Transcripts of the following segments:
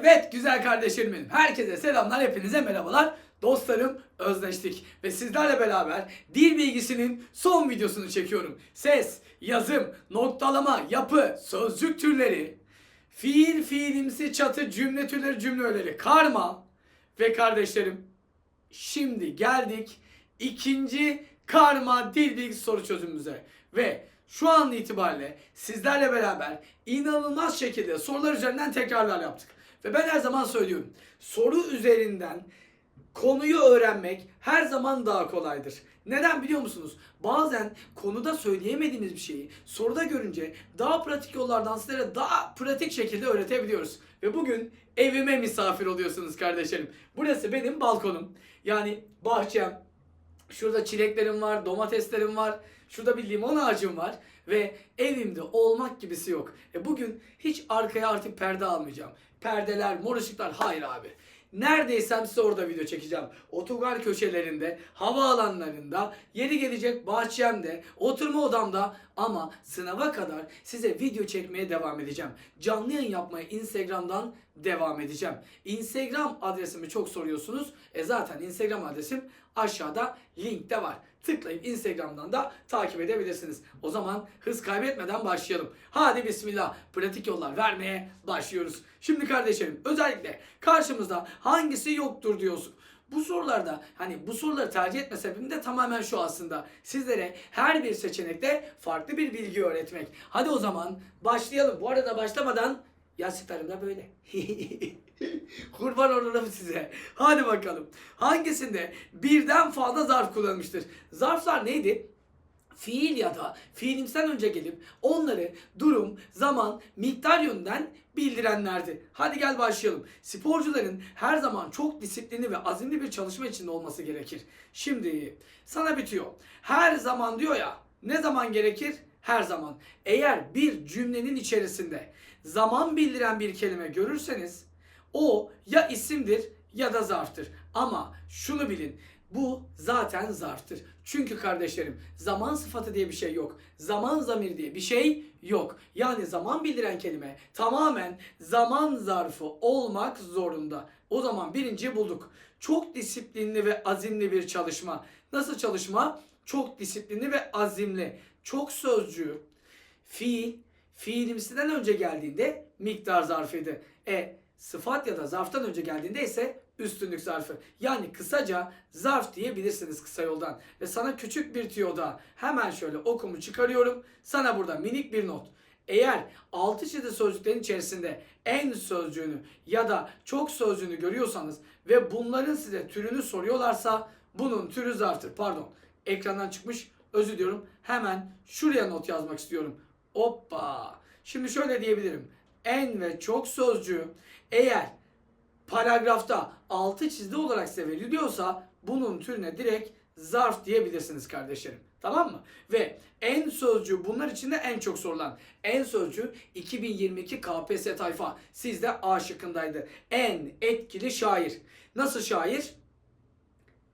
Evet güzel kardeşlerim benim. Herkese selamlar, hepinize merhabalar. Dostlarım özleştik ve sizlerle beraber dil bilgisinin son videosunu çekiyorum. Ses, yazım, noktalama, yapı, sözcük türleri, fiil, fiilimsi, çatı, cümle türleri, cümle öğeleri, karma ve kardeşlerim Şimdi geldik ikinci karma dil bilgisi soru çözümümüze. Ve şu an itibariyle sizlerle beraber inanılmaz şekilde sorular üzerinden tekrarlar yaptık. Ve ben her zaman söylüyorum. Soru üzerinden konuyu öğrenmek her zaman daha kolaydır. Neden biliyor musunuz? Bazen konuda söyleyemediğimiz bir şeyi soruda görünce daha pratik yollardan sizlere daha pratik şekilde öğretebiliyoruz. Ve bugün evime misafir oluyorsunuz kardeşlerim. Burası benim balkonum. Yani bahçem. Şurada çileklerim var, domateslerim var. Şurada bir limon ağacım var. Ve evimde olmak gibisi yok. E bugün hiç arkaya artık perde almayacağım. Perdeler, mor ışıklar hayır abi. Neredeysem size orada video çekeceğim. Otogar köşelerinde, havaalanlarında, yeri gelecek bahçemde, oturma odamda ama sınava kadar size video çekmeye devam edeceğim. Canlı yayın yapmaya Instagram'dan devam edeceğim. Instagram adresimi çok soruyorsunuz. E zaten Instagram adresim aşağıda linkte var. Tıklayıp Instagram'dan da takip edebilirsiniz. O zaman hız kaybetmeden başlayalım. Hadi bismillah pratik yollar vermeye başlıyoruz. Şimdi kardeşlerim özellikle karşımızda hangisi yoktur diyorsun. Bu sorularda hani bu soruları tercih etme sebebim de tamamen şu aslında. Sizlere her bir seçenekte farklı bir bilgi öğretmek. Hadi o zaman başlayalım. Bu arada başlamadan Yastıklarım da böyle. Kurban olurum size. Hadi bakalım. Hangisinde birden fazla zarf kullanılmıştır? Zarflar neydi? Fiil ya da fiilimsel önce gelip onları durum, zaman, miktar yönünden bildirenlerdi. Hadi gel başlayalım. Sporcuların her zaman çok disiplinli ve azimli bir çalışma içinde olması gerekir. Şimdi sana bitiyor. Her zaman diyor ya ne zaman gerekir? Her zaman. Eğer bir cümlenin içerisinde zaman bildiren bir kelime görürseniz o ya isimdir ya da zarftır. Ama şunu bilin. Bu zaten zarftır. Çünkü kardeşlerim zaman sıfatı diye bir şey yok. Zaman zamir diye bir şey yok. Yani zaman bildiren kelime tamamen zaman zarfı olmak zorunda. O zaman birinciyi bulduk. Çok disiplinli ve azimli bir çalışma. Nasıl çalışma? Çok disiplinli ve azimli. Çok sözcüğü, fiil, fiilimsiden önce geldiğinde miktar zarfıydı. E sıfat ya da zarftan önce geldiğinde ise üstünlük zarfı. Yani kısaca zarf diyebilirsiniz kısa yoldan. Ve sana küçük bir tüyo daha. Hemen şöyle okumu çıkarıyorum. Sana burada minik bir not. Eğer altı çizili sözcüklerin içerisinde en sözcüğünü ya da çok sözcüğünü görüyorsanız ve bunların size türünü soruyorlarsa bunun türü zarftır. Pardon. Ekrandan çıkmış. Özür diliyorum. Hemen şuraya not yazmak istiyorum. Hoppa. Şimdi şöyle diyebilirim. En ve çok sözcüğü eğer paragrafta altı çizdi olarak size veriliyorsa bunun türüne direkt zarf diyebilirsiniz kardeşlerim. Tamam mı? Ve en sözcüğü bunlar içinde en çok sorulan. En sözcüğü 2022 KPSS tayfa. Sizde A şıkkındaydı. En etkili şair. Nasıl şair?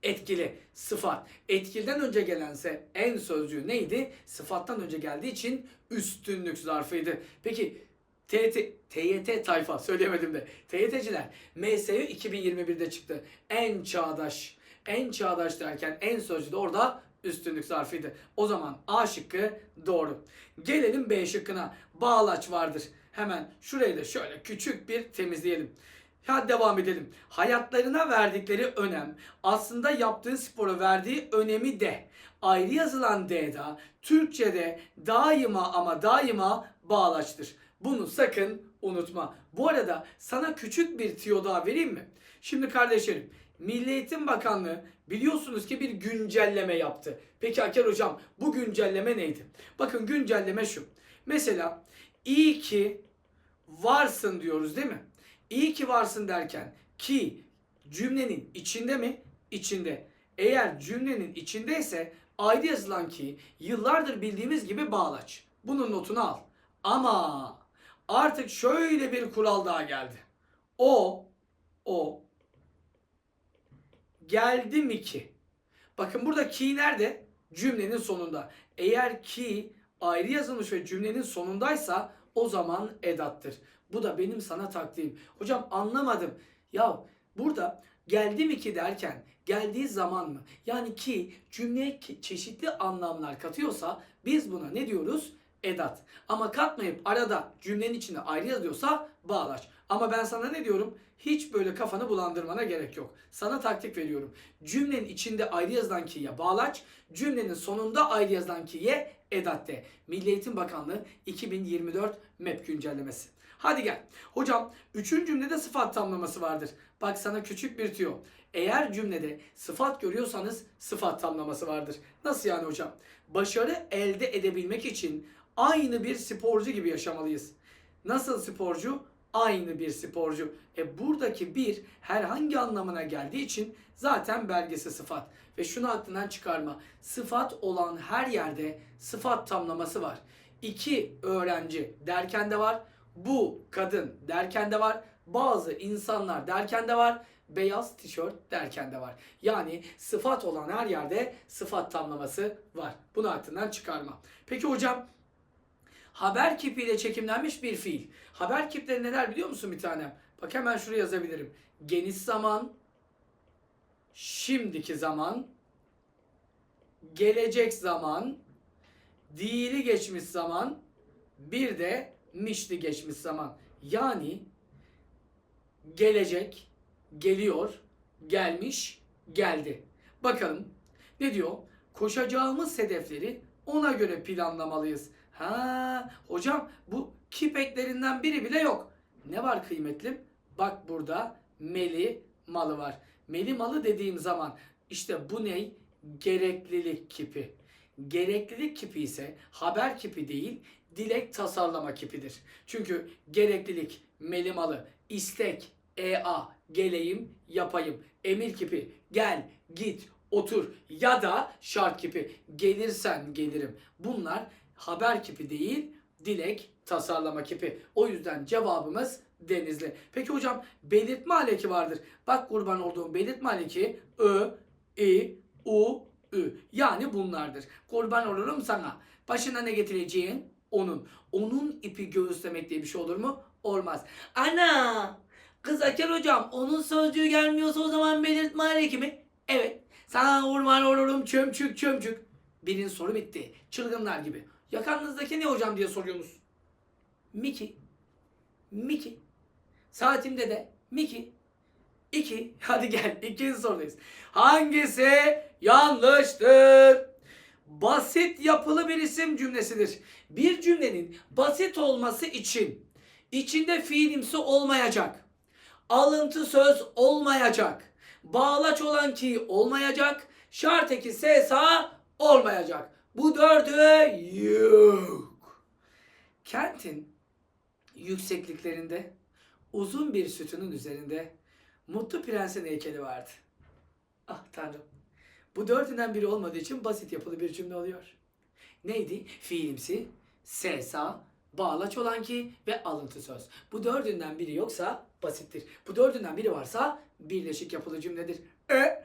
etkili sıfat. Etkiliden önce gelense en sözcüğü neydi? Sıfattan önce geldiği için üstünlük zarfıydı. Peki TYT, TYT tayfa söyleyemedim de. TYT'ciler MSU 2021'de çıktı. En çağdaş. En çağdaş derken en sözcüğü de orada üstünlük zarfıydı. O zaman A şıkkı doğru. Gelelim B şıkkına. Bağlaç vardır. Hemen şurayı da şöyle küçük bir temizleyelim. Hadi devam edelim. Hayatlarına verdikleri önem aslında yaptığı spora verdiği önemi de ayrı yazılan D'da Türkçe'de daima ama daima bağlaçtır. Bunu sakın unutma. Bu arada sana küçük bir tiyo daha vereyim mi? Şimdi kardeşlerim Milli Eğitim Bakanlığı biliyorsunuz ki bir güncelleme yaptı. Peki Aker Hocam bu güncelleme neydi? Bakın güncelleme şu. Mesela iyi ki varsın diyoruz değil mi? İyi ki varsın derken ki cümlenin içinde mi? İçinde. Eğer cümlenin içindeyse ayrı yazılan ki yıllardır bildiğimiz gibi bağlaç. Bunun notunu al. Ama artık şöyle bir kural daha geldi. O, o geldi mi ki? Bakın burada ki nerede? Cümlenin sonunda. Eğer ki ayrı yazılmış ve cümlenin sonundaysa o zaman edattır. Bu da benim sana taktiğim. Hocam anlamadım. Ya burada geldi mi ki derken geldiği zaman mı? Yani ki cümleye çeşitli anlamlar katıyorsa biz buna ne diyoruz? Edat. Ama katmayıp arada cümlenin içinde ayrı yazıyorsa bağlaç. Ama ben sana ne diyorum? Hiç böyle kafanı bulandırmana gerek yok. Sana taktik veriyorum. Cümlenin içinde ayrı yazılan ki'ye bağlaç, cümlenin sonunda ayrı yazılan ki'ye edat de. Milli Eğitim Bakanlığı 2024 MEP güncellemesi. Hadi gel. Hocam üçüncü cümlede sıfat tamlaması vardır. Bak sana küçük bir tüyo. Eğer cümlede sıfat görüyorsanız sıfat tamlaması vardır. Nasıl yani hocam? Başarı elde edebilmek için aynı bir sporcu gibi yaşamalıyız. Nasıl sporcu? Aynı bir sporcu. E buradaki bir herhangi anlamına geldiği için zaten belgesi sıfat. Ve şunu aklından çıkarma. Sıfat olan her yerde sıfat tamlaması var. İki öğrenci derken de var. Bu kadın derken de var. Bazı insanlar derken de var. Beyaz tişört derken de var. Yani sıfat olan her yerde sıfat tamlaması var. Bunu aklından çıkarma. Peki hocam haber kipiyle çekimlenmiş bir fiil. Haber kipleri neler biliyor musun bir tanem? Bak hemen şuraya yazabilirim. Geniş zaman, şimdiki zaman, gelecek zaman, dili geçmiş zaman, bir de mişli geçmiş zaman. Yani gelecek, geliyor, gelmiş, geldi. Bakalım ne diyor? Koşacağımız hedefleri ona göre planlamalıyız. Ha, hocam bu kip eklerinden biri bile yok. Ne var kıymetlim? Bak burada meli malı var. Meli malı dediğim zaman işte bu ney? Gereklilik kipi. Gereklilik kipi ise haber kipi değil, dilek tasarlama kipidir. Çünkü gereklilik, meli malı, istek, ea, geleyim, yapayım, emir kipi, gel, git, otur ya da şart kipi, gelirsen gelirim. Bunlar haber kipi değil, dilek tasarlama kipi. O yüzden cevabımız denizli. Peki hocam belirtme aleki vardır. Bak kurban olduğum belirtme aleki ö, i, u, ü. Yani bunlardır. Kurban olurum sana. Başına ne getireceğin? Onun. Onun ipi göğüslemek diye bir şey olur mu? Olmaz. Ana! Kız Aker hocam onun sözcüğü gelmiyorsa o zaman belirtme aleki mi? Evet. Sana kurban olurum çömçük çömçük. Birin soru bitti. Çılgınlar gibi. Yakanınızdaki ne hocam diye soruyorsunuz. Miki. Miki. Saatimde de Miki. 2. Hadi gel. ikinci sorudayız. Hangisi yanlıştır? Basit yapılı bir isim cümlesidir. Bir cümlenin basit olması için içinde fiilimsi olmayacak. Alıntı söz olmayacak. Bağlaç olan ki olmayacak. Şart eki sesa olmayacak. Bu dördü yok. Kentin yüksekliklerinde uzun bir sütunun üzerinde Mutlu Prens'in heykeli vardı. Ah tanrım. Bu dördünden biri olmadığı için basit yapılı bir cümle oluyor. Neydi? Fiilimsi, sesa, bağlaç olan ki ve alıntı söz. Bu dördünden biri yoksa basittir. Bu dördünden biri varsa birleşik yapılı cümledir. E?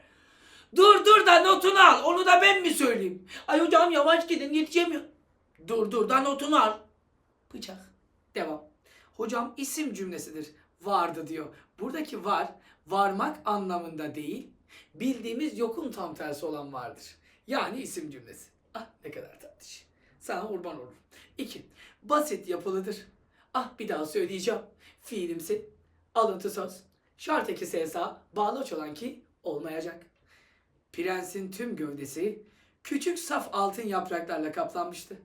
Dur dur da notunu al. Onu da ben mi söyleyeyim? Ay hocam yavaş gidin yetişemiyor. Dur dur da notunu al. Bıçak. Devam. Hocam isim cümlesidir. Vardı diyor. Buradaki var, varmak anlamında değil, bildiğimiz yokun tam tersi olan vardır. Yani isim cümlesi. Ah ne kadar tatlış. Sana kurban olurum. 2. Basit yapılıdır. Ah bir daha söyleyeceğim. Fiilimsi, alıntı söz, şart eki sesa, bağlaç olan ki olmayacak. Prensin tüm gövdesi küçük saf altın yapraklarla kaplanmıştı.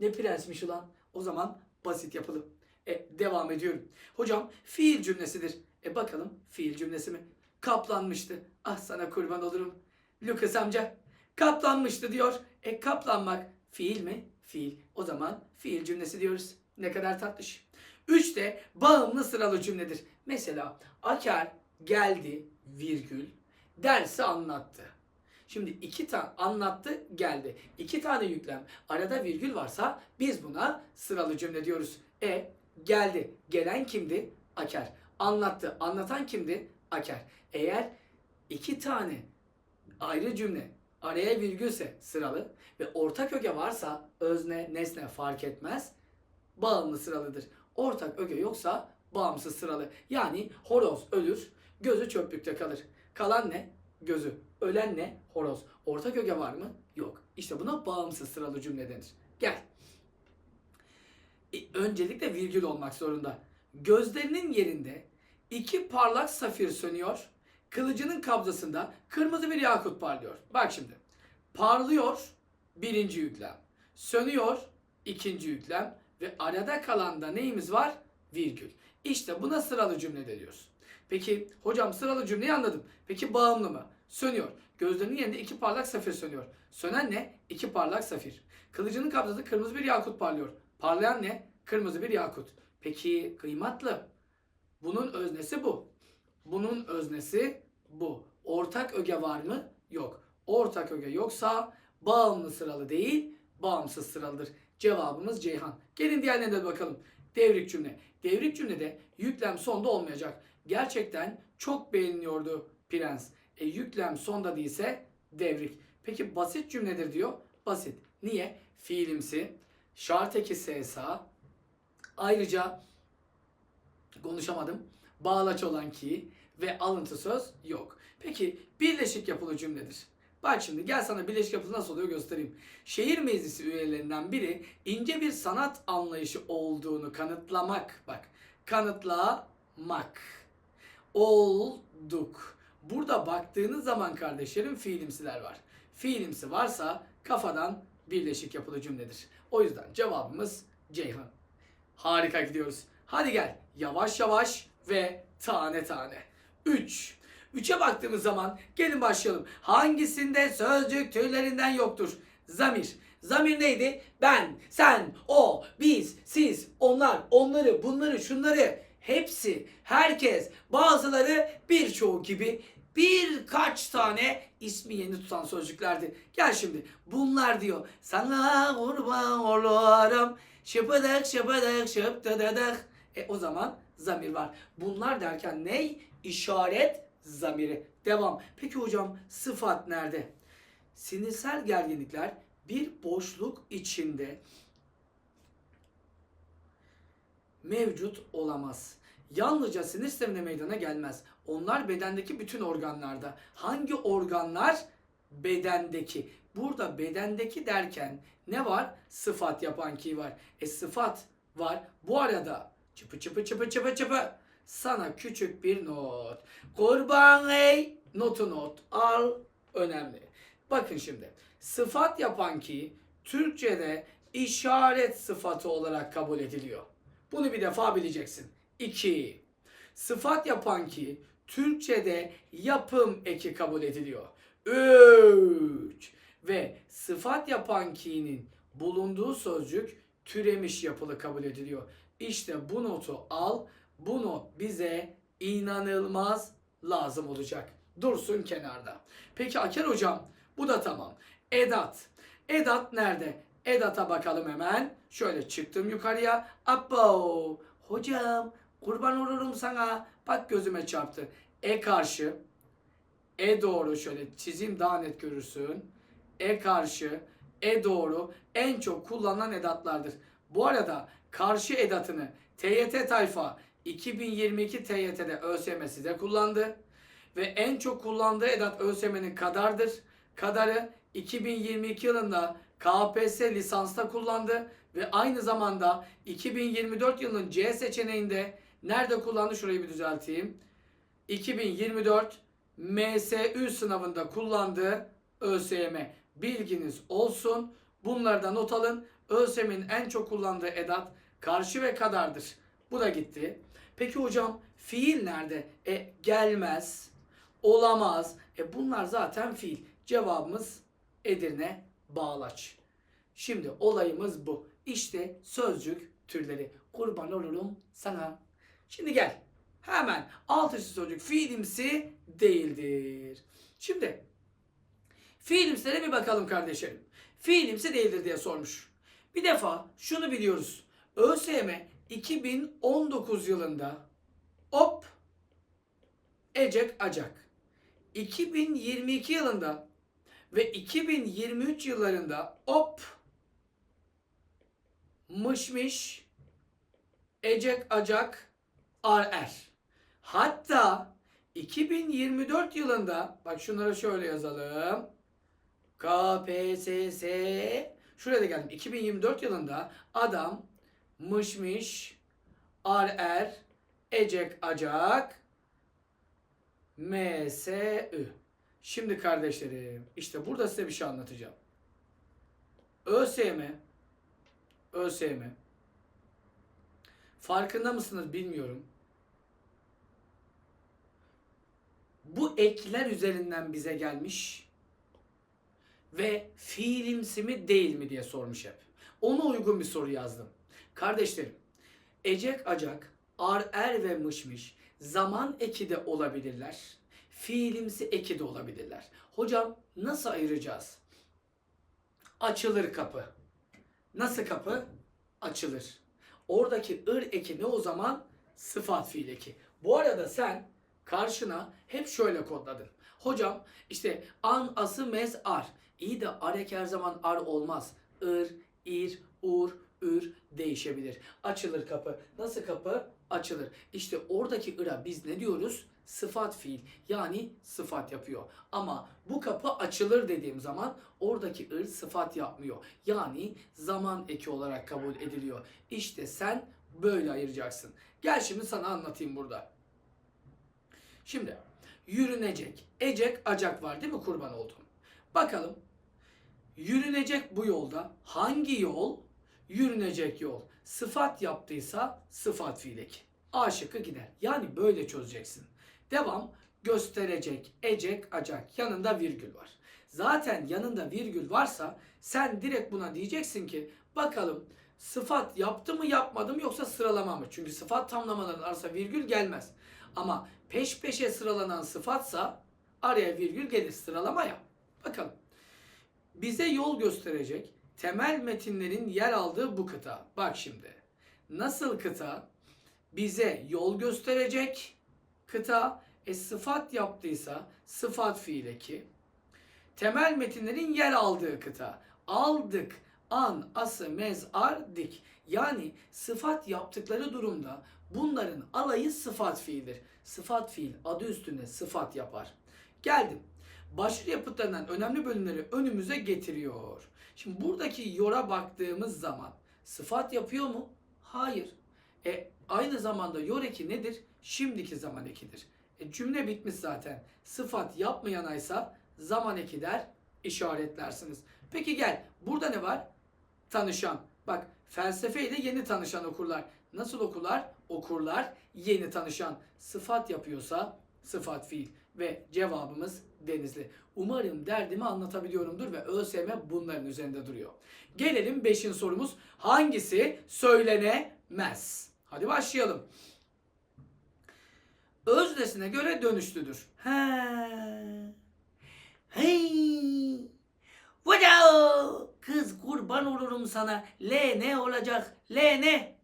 Ne prensmiş ulan? O zaman basit yapılı. E, devam ediyorum. Hocam fiil cümlesidir. E bakalım fiil cümlesi mi? Kaplanmıştı. Ah sana kurban olurum. Lucas amca kaplanmıştı diyor. E kaplanmak fiil mi? Fiil. O zaman fiil cümlesi diyoruz. Ne kadar tatlış. Üç de bağımlı sıralı cümledir. Mesela Aker geldi virgül dersi anlattı. Şimdi iki tane anlattı geldi. İki tane yüklem. Arada virgül varsa biz buna sıralı cümle diyoruz. E geldi. Gelen kimdi? Aker. Anlattı. Anlatan kimdi? Aker. Eğer iki tane ayrı cümle araya virgülse sıralı ve ortak öge varsa özne, nesne fark etmez. bağımlı sıralıdır. Ortak öge yoksa bağımsız sıralı. Yani horoz ölür, gözü çöplükte kalır. Kalan ne? Gözü. Ölen ne? Horoz. Ortak öge var mı? Yok. İşte buna bağımsız sıralı cümle denir. Gel. E, Öncelikle virgül olmak zorunda. Gözlerinin yerinde iki parlak safir sönüyor. Kılıcının kabzasında kırmızı bir yakut parlıyor. Bak şimdi. Parlıyor birinci yüklem. Sönüyor ikinci yüklem. Ve arada kalan da neyimiz var? Virgül. İşte buna sıralı cümle deniyoruz. Peki hocam sıralı cümleyi anladım. Peki bağımlı mı? Sönüyor. Gözlerinin yerinde iki parlak safir sönüyor. Sönen ne? İki parlak safir. Kılıcının kabzasında kırmızı bir yakut parlıyor. Parlayan ne? Kırmızı bir yakut. Peki kıymatlı. Bunun öznesi bu. Bunun öznesi bu. Ortak öge var mı? Yok. Ortak öge yoksa bağımlı sıralı değil, bağımsız sıralıdır. Cevabımız Ceyhan. Gelin diğerlerine de bakalım. Devrik cümle. Devrik cümlede yüklem sonda olmayacak. Gerçekten çok beğeniliyordu prens. E, yüklem sonda değilse devrik. Peki basit cümledir diyor. Basit. Niye? Fiilimsi. Şart eki sesa. Ayrıca konuşamadım. Bağlaç olan ki ve alıntı söz yok. Peki birleşik yapılı cümledir. Bak şimdi gel sana birleşik yapısı nasıl oluyor göstereyim. Şehir meclisi üyelerinden biri ince bir sanat anlayışı olduğunu kanıtlamak. Bak kanıtlamak. Olduk. Burada baktığınız zaman kardeşlerim fiilimsiler var. Fiilimsi varsa kafadan birleşik yapılı cümledir. O yüzden cevabımız Ceyhan. Harika gidiyoruz. Hadi gel yavaş yavaş ve tane tane. 3. 3'e baktığımız zaman gelin başlayalım. Hangisinde sözcük türlerinden yoktur? Zamir. Zamir neydi? Ben, sen, o, biz, siz, onlar, onları, bunları, şunları hepsi, herkes, bazıları birçoğu gibi birkaç tane ismi yeni tutan sözcüklerdi. Gel şimdi bunlar diyor. Sana kurban olurum. Şıpıdık şıpıdık şıptıdıdık. E o zaman zamir var. Bunlar derken ney? İşaret zamiri. Devam. Peki hocam sıfat nerede? Sinirsel gerginlikler bir boşluk içinde mevcut olamaz. Yalnızca sinir sisteminde meydana gelmez. Onlar bedendeki bütün organlarda. Hangi organlar? Bedendeki. Burada bedendeki derken ne var? Sıfat yapan ki var. E sıfat var. Bu arada çıpı çıpı çıpı çıpı çıpı sana küçük bir not. Kurban ey notu not al önemli. Bakın şimdi sıfat yapan ki Türkçe'de işaret sıfatı olarak kabul ediliyor. Bunu bir defa bileceksin. 2. Sıfat yapan ki Türkçe'de yapım eki kabul ediliyor. 3. Ve sıfat yapan ki'nin bulunduğu sözcük türemiş yapılı kabul ediliyor. İşte bu notu al. Bu not bize inanılmaz lazım olacak. Dursun kenarda. Peki Aker hocam bu da tamam. Edat. Edat nerede? Edat'a bakalım hemen. Şöyle çıktım yukarıya. Abo. Hocam kurban olurum sana. Bak gözüme çarptı. E karşı. E doğru şöyle çizeyim daha net görürsün. E karşı. E doğru. En çok kullanılan edatlardır. Bu arada karşı edatını TYT tayfa 2022 TYT'de ÖSYM size kullandı. Ve en çok kullandığı edat ÖSYM'nin kadardır. Kadarı 2022 yılında KPSS lisansta kullandı ve aynı zamanda 2024 yılının C seçeneğinde nerede kullandı şurayı bir düzelteyim. 2024 MSÜ sınavında kullandığı ÖSYM bilginiz olsun. Bunları da not alın. ÖSYM'in en çok kullandığı edat karşı ve kadardır. Bu da gitti. Peki hocam fiil nerede? E gelmez, olamaz. E bunlar zaten fiil. Cevabımız Edirne Bağlaç. Şimdi olayımız bu. İşte sözcük türleri. Kurban olurum sana. Şimdi gel. Hemen alt üstü sözcük fiilimsi değildir. Şimdi fiilimsilere bir bakalım kardeşlerim. Fiilimsi değildir diye sormuş. Bir defa şunu biliyoruz. ÖSYM 2019 yılında op ecek acak. 2022 yılında ve 2023 yıllarında op mışmış ecek, acak, ar, er. Hatta 2024 yılında bak şunları şöyle yazalım. KPSS şuraya da geldim. 2024 yılında adam mışmış ar er ecek acak MSÜ. Şimdi kardeşlerim işte burada size bir şey anlatacağım. ÖSYM ÖSYM farkında mısınız bilmiyorum. Bu ekler üzerinden bize gelmiş ve fiilimsi mi değil mi diye sormuş hep. Ona uygun bir soru yazdım. Kardeşlerim, ecek acak, ar er ve mışmış zaman eki de olabilirler. Fiilimsi eki de olabilirler. Hocam nasıl ayıracağız? Açılır kapı. Nasıl kapı? Açılır. Oradaki ır eki ne o zaman? Sıfat fiil eki. Bu arada sen karşına hep şöyle kodladın. Hocam işte an, ası, mez, ar. İyi de ar eki her zaman ar olmaz. Ir, ir, ur, ür değişebilir. Açılır kapı. Nasıl kapı? Açılır. İşte oradaki ıra biz ne diyoruz? Sıfat fiil yani sıfat yapıyor. Ama bu kapı açılır dediğim zaman oradaki ır sıfat yapmıyor. Yani zaman eki olarak kabul ediliyor. İşte sen böyle ayıracaksın. Gel şimdi sana anlatayım burada. Şimdi yürünecek, ecek, acak var değil mi kurban olduğum? Bakalım yürünecek bu yolda hangi yol? Yürünecek yol. Sıfat yaptıysa sıfat fiilek. A şıkkı gider. Yani böyle çözeceksin. Devam gösterecek, ecek, acak. Yanında virgül var. Zaten yanında virgül varsa sen direkt buna diyeceksin ki bakalım sıfat yaptı mı yapmadı mı yoksa sıralama mı? Çünkü sıfat tamlamaların arasında virgül gelmez. Ama peş peşe sıralanan sıfatsa araya virgül gelir sıralama ya. Bakalım. Bize yol gösterecek temel metinlerin yer aldığı bu kıta. Bak şimdi. Nasıl kıta? Bize yol gösterecek kıta. E sıfat yaptıysa sıfat fiil eki. Temel metinlerin yer aldığı kıta. Aldık, an, ası, mez, ar, dik. Yani sıfat yaptıkları durumda bunların alayı sıfat fiildir. Sıfat fiil adı üstünde sıfat yapar. Geldim. Başlıca yapıtlarından önemli bölümleri önümüze getiriyor. Şimdi buradaki yora baktığımız zaman sıfat yapıyor mu? Hayır. E aynı zamanda yor eki nedir? Şimdiki zaman ekidir. E, cümle bitmiş zaten. Sıfat yapmayan aysa zaman eki der işaretlersiniz. Peki gel. Burada ne var? Tanışan. Bak felsefeyle yeni tanışan okurlar. Nasıl okurlar? Okurlar yeni tanışan. Sıfat yapıyorsa sıfat fiil. Ve cevabımız Denizli. Umarım derdimi anlatabiliyorumdur ve ÖSYM bunların üzerinde duruyor. Gelelim 5. sorumuz. Hangisi söylenemez? Hadi başlayalım. Öznesine göre dönüşlüdür. He. Hey. Vada! Kız kurban olurum sana. L ne olacak? L ne?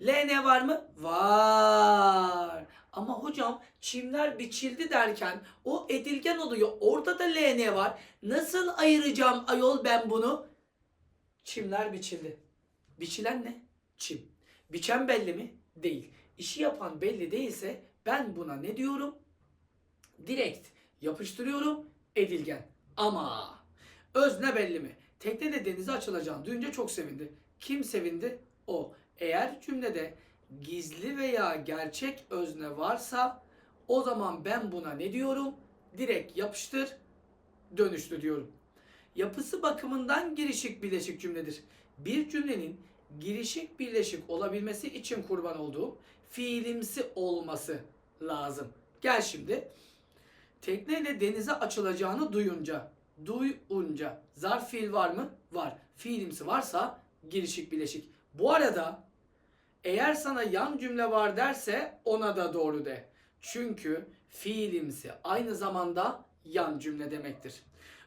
L ne var mı? Var. Ama hocam çimler biçildi derken o edilgen oluyor. Orada da L ne var? Nasıl ayıracağım ayol ben bunu? Çimler biçildi. Biçilen ne? Çim. Biçen belli mi? Değil. İşi yapan belli değilse ben buna ne diyorum? Direkt yapıştırıyorum edilgen. Ama özne belli mi? Tekneyle denize açılacağını duyunca çok sevindi. Kim sevindi? O. Eğer cümlede gizli veya gerçek özne varsa o zaman ben buna ne diyorum? Direkt yapıştır, dönüştü diyorum. Yapısı bakımından girişik bileşik cümledir. Bir cümlenin girişik birleşik olabilmesi için kurban olduğum fiilimsi olması lazım. Gel şimdi. Tekneyle denize açılacağını duyunca, duyunca zarf fiil var mı? Var. Fiilimsi varsa girişik bileşik. Bu arada eğer sana yan cümle var derse ona da doğru de. Çünkü fiilimsi aynı zamanda yan cümle demektir.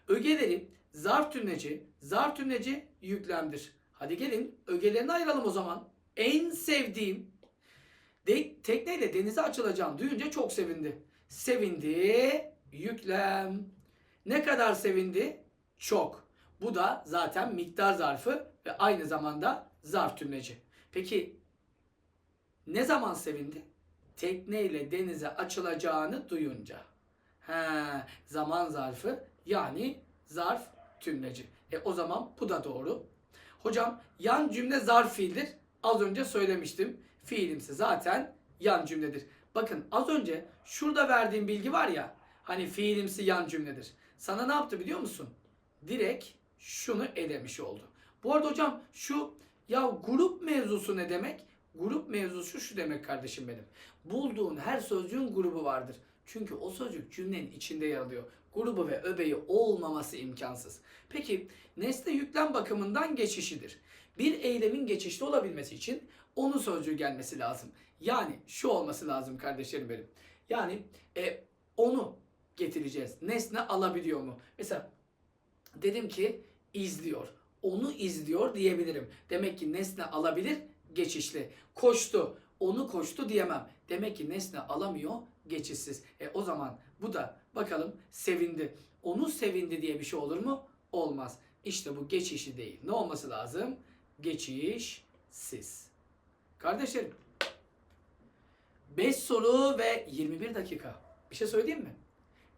Ögeleri zarf tümleci, zarf tümleci yüklemdir. Hadi gelin ögelerini ayıralım o zaman. En sevdiğim de, tekneyle denize açılacağım duyunca çok sevindi. Sevindi, yüklem. Ne kadar sevindi? Çok. Bu da zaten miktar zarfı ve aynı zamanda zarf tümleci. Peki Ne zaman sevindi? Tekneyle denize açılacağını duyunca. Ha, zaman zarfı yani zarf tümleci. E o zaman bu da doğru. Hocam yan cümle zarf fiildir. Az önce söylemiştim. Fiilimsi zaten yan cümledir. Bakın az önce şurada verdiğim bilgi var ya. Hani fiilimsi yan cümledir. Sana ne yaptı biliyor musun? Direkt şunu elemiş oldu. Bu arada hocam şu ya grup mevzusu ne demek? Grup mevzusu şu demek kardeşim benim. Bulduğun her sözcüğün grubu vardır. Çünkü o sözcük cümlenin içinde yer alıyor. Grubu ve öbeği olmaması imkansız. Peki nesne yüklem bakımından geçişidir. Bir eylemin geçişli olabilmesi için onun sözcüğü gelmesi lazım. Yani şu olması lazım kardeşlerim benim. Yani e, onu getireceğiz. Nesne alabiliyor mu? Mesela dedim ki izliyor. Onu izliyor diyebilirim. Demek ki nesne alabilir, geçişli. Koştu. Onu koştu diyemem. Demek ki nesne alamıyor, geçişsiz. E o zaman bu da bakalım sevindi. Onu sevindi diye bir şey olur mu? Olmaz. İşte bu geçişi değil. Ne olması lazım? Geçişsiz. Kardeşlerim 5 soru ve 21 dakika. Bir şey söyleyeyim mi?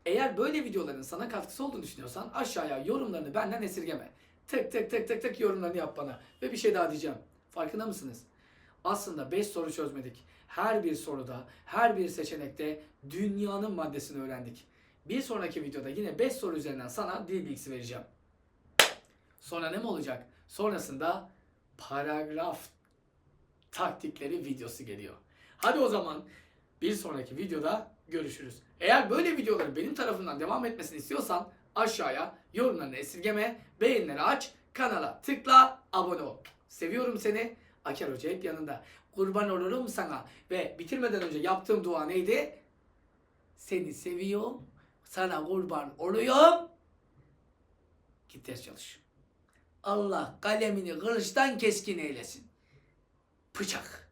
Eğer böyle videoların sana katkısı olduğunu düşünüyorsan aşağıya yorumlarını benden esirgeme. Tık tık tık tık tık yorumlarını yap bana. Ve bir şey daha diyeceğim. Farkında mısınız? Aslında 5 soru çözmedik. Her bir soruda, her bir seçenekte dünyanın maddesini öğrendik. Bir sonraki videoda yine 5 soru üzerinden sana dil bilgisi vereceğim. Sonra ne mi olacak? Sonrasında paragraf taktikleri videosu geliyor. Hadi o zaman bir sonraki videoda görüşürüz. Eğer böyle videoların benim tarafından devam etmesini istiyorsan aşağıya yorumlarını esirgeme, beğenileri aç, kanala tıkla, abone ol. Seviyorum seni. Aker Hoca hep yanında. Kurban olurum sana. Ve bitirmeden önce yaptığım dua neydi? Seni seviyorum. Sana kurban oluyorum. Git ders çalış. Allah kalemini kılıçtan keskin eylesin. Bıçak.